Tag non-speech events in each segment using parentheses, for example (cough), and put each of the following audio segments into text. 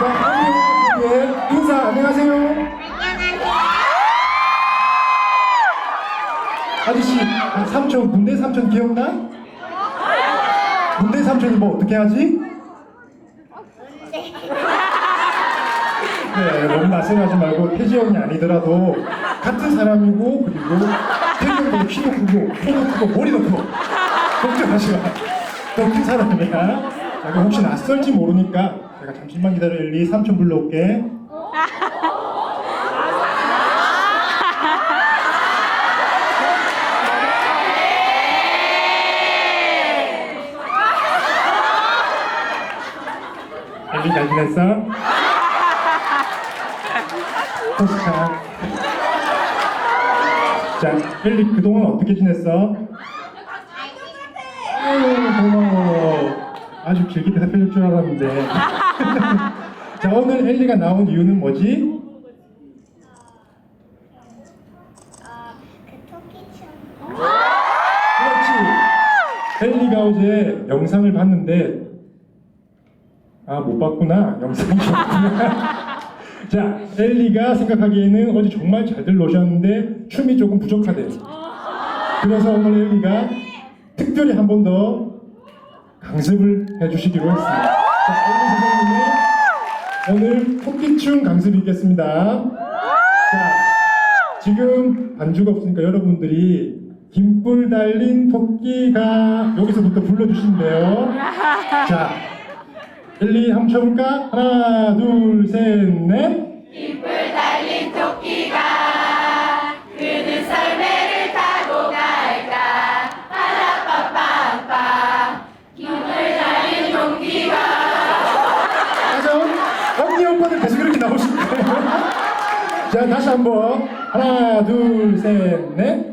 자, 한국의 인사 안녕하세요. 아저씨, 아, 삼촌, 문대 삼촌 기억나? 문대 삼촌이 뭐 어떻게 하지? 네, 너무 낯설하지 말고 태지 형이 아니더라도 같은 사람이고 그리고 태지 형보다 키도 크고 코도 크고 머리도 크고 걱정하지 마. 더큰 사람이야. 자, 그럼 혹시 낯설지 모르니까 제가 잠시만 기다려 엘리 삼촌 불러올게. 엘리 잘 지냈어? 토스카. 자, 엘리 그동안 어떻게 지냈어? 아유, 고마워. 아주 길게 대답해줄 줄 알았는데. (laughs) 자, 오늘 엘리가 나온 이유는 뭐지? 그. 그렇지. 엘리가 어제 영상을 봤는데, 아, 못 봤구나. 영상이 없구나. (laughs) 자, 엘리가 생각하기에는 어제 정말 잘들 노셨는데, 춤이 조금 부족하대요. 그래서 오늘 엘리가 특별히 한 번 더 강습을 해주시기로 했습니다. 자, 오늘 토끼춤 강습이 있겠습니다. 자, 지금 반주가 없으니까 여러분들이 김불 달린 토끼가 여기서부터 불러주시면 돼요. 자, 엘리 한번 쳐볼까? 하나, 둘, 자, 다시 한번. 하나, 둘, 셋, 넷.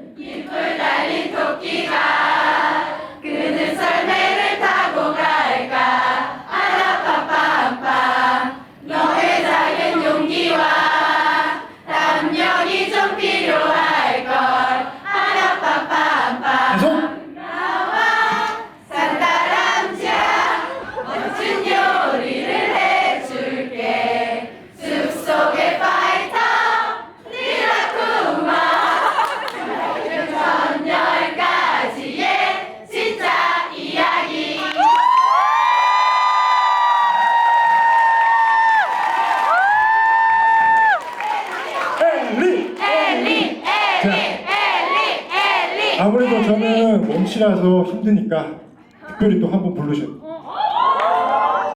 아무래도 저는 몸치라서 힘드니까 (laughs) 특별히 또 한 번 부르셨.